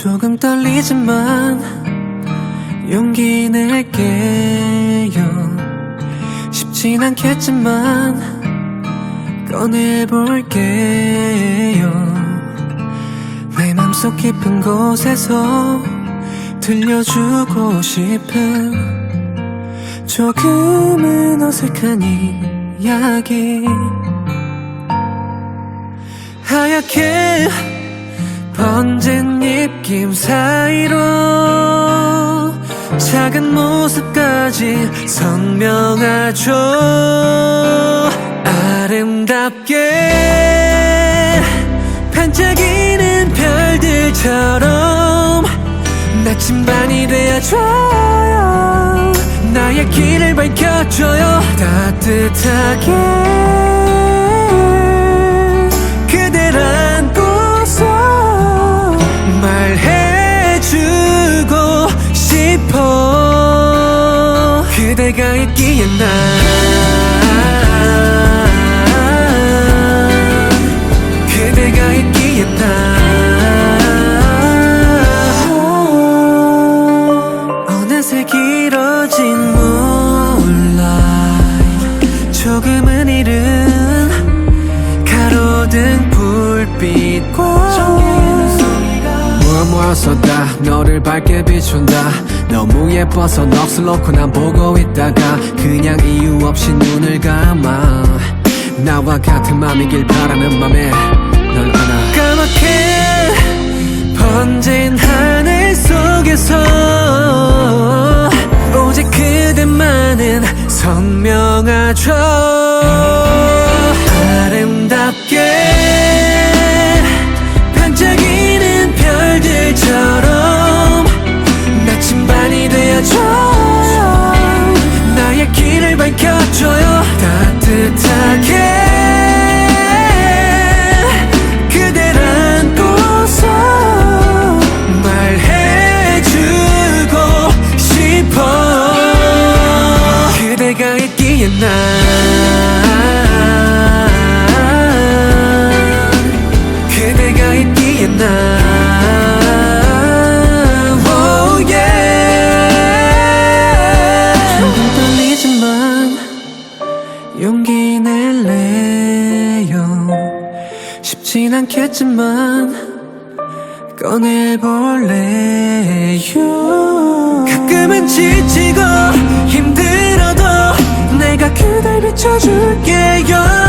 조금 떨리지만 용기 낼게요. 쉽진 않겠지만 꺼내볼게요. 내 맘속 깊은 곳에서 들려주고 싶은 조금은 어색한 이야기. 하얗게 번진 입김 사이로 작은 모습까지 선명하죠. 아름답게 반짝이는 별들처럼 나침반이 되어줘요. 나의 길을 밝혀줘요. 따뜻하게 그대가 모아서 다. 너를 밝게 비춘다. 너무 예뻐서 넋을 놓고 난 보고 있다가 그냥 이유 없이 눈을 감아. 나와 같은 맘이길 바라는 맘에 널 안아. 까맣게 번진 하늘 속에서 오직 그대만은 선명하죠. 아름답게 있기에 난 그대가 있기에 난 oh yeah. 떨리지만 용기 낼래요. 쉽진 않겠지만 꺼내볼래요. 가끔은 지치 비춰줄게요